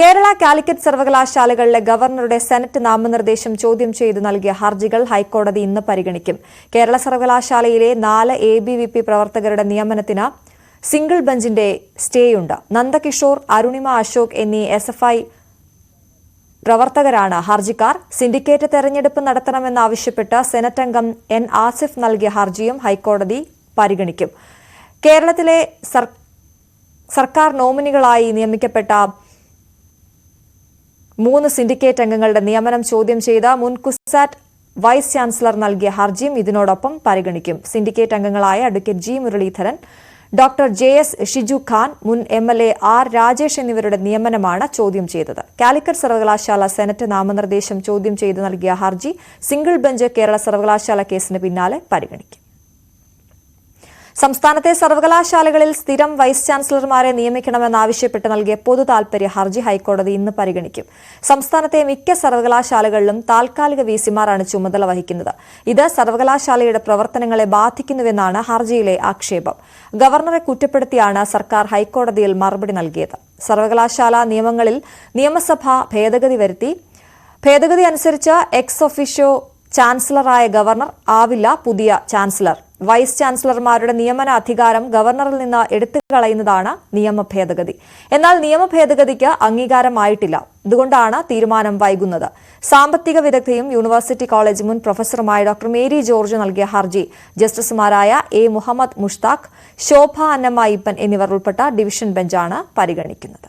കേരള കാലിക്കറ്റ് സർവകലാശാലകളിലെ ഗവർണറുടെ സെനറ്റ് നാമനിർദ്ദേശം ചോദ്യം ചെയ്ത് നൽകിയ ഹർജികൾ ഹൈക്കോടതി ഇന്ന് പരിഗണിക്കും. കേരള സർവകലാശാലയിലെ നാല് എ ബി വി പി പ്രവർത്തകരുടെ നിയമനത്തിന് സിംഗിൾ ബെഞ്ചിന്റെ സ്റ്റേയുണ്ട്. നന്ദകിഷോർ അരുണിമ അശോക് എന്നീ എസ് എഫ് ഐ പ്രവർത്തകരാണ് ഹർജിക്കാർ. സിൻഡിക്കേറ്റ് തെരഞ്ഞെടുപ്പ് നടത്തണമെന്നാവശ്യപ്പെട്ട് സെനറ്റ് അംഗം എൻ ആസിഫ് നൽകിയ ഹർജിയും ഹൈക്കോടതി പരിഗണിക്കും. കേരളത്തിലെ സർക്കാർ നോമിനികളായി നിയമിക്കപ്പെട്ട മൂന്ന് സിൻഡിക്കേറ്റ് അംഗങ്ങളുടെ നിയമനം ചോദ്യം ചെയ്ത മുൻ കുസാറ്റ് വൈസ് ചാൻസലർ നൽകിയ ഹർജിയും ഇതിനോടൊപ്പം പരിഗണിക്കും. സിൻഡിക്കേറ്റ് അംഗങ്ങളായ advocate G Muralidharan doctor J S Shiju Khan മുൻ M L A R Rajesh എന്നിവരുടെ നിയമനമാണ് ചോദ്യം ചെയ്തത്. കാലിക്കറ്റ് സർവകലാശാല സെനറ്റ് നാമനിർദ്ദേശം ചോദ്യം ചെയ്ത് നൽകിയ ഹർജി സിംഗിൾ ബെഞ്ച് കേരള സർവകലാശാല കേസിന് പിന്നാലെ പരിഗണിക്കും. സംസ്ഥാനത്തെ സർവകലാശാലകളിൽ സ്ഥിരം വൈസ് ചാൻസലർമാരെ നിയമിക്കണമെന്നാവശ്യപ്പെട്ട് നൽകിയ പൊതു താൽപര്യ ഹർജി ഹൈക്കോടതി ഇന്ന് പരിഗണിക്കും. സംസ്ഥാനത്തെ മിക്ക സർവകലാശാലകളിലും താൽക്കാലിക വിസിമാരാണ് ചുമതല വഹിക്കുന്നത്. ഇത് സർവകലാശാലയുടെ പ്രവർത്തനങ്ങളെ ബാധിക്കുന്നുവെന്നാണ് ഹർജിയിലെ ആക്ഷേപം. ഗവർണറെ കുറ്റപ്പെടുത്തിയാണ് സർക്കാർ ഹൈക്കോടതിയിൽ മറുപടി നൽകിയത്. സർവകലാശാല നിയമങ്ങളിൽ നിയമസഭ ഭേദഗതി വരുത്തി ഭേദഗതി അനുസരിച്ച് എക്സ് ഒഫീഷ്യോ ചാൻസലറായ ഗവർണർ ആവില്ല പുതിയ ചാൻസലർ. വൈസ് ചാൻസലർമാരുടെ നിയമന അധികാരം ഗവർണറിൽ നിന്ന് എടുത്തു കളയുന്നതാണ് നിയമ ഭേദഗതി എന്നാൽ നിയമ ഭേദഗതിക്ക് അംഗീകാരമായിട്ടില്ല. ഇതുകൊണ്ടാണ് തീരുമാനം വൈകുന്നത്. സാമ്പത്തിക വിദഗ്ധയും യൂണിവേഴ്സിറ്റി കോളേജ് മുൻ പ്രൊഫസറുമായ ഡോക്ടർ മേരി ജോർജ് നൽകിയ ഹർജി ജസ്റ്റിസുമാരായ എ. മുഹമ്മദ് മുഷ്താഖ് ശോഭ അന്നമ്മ ഇപ്പൻ എന്നിവർ ഉൾപ്പെട്ട ഡിവിഷൻ ബെഞ്ചാണ് പരിഗണിക്കുന്നത്.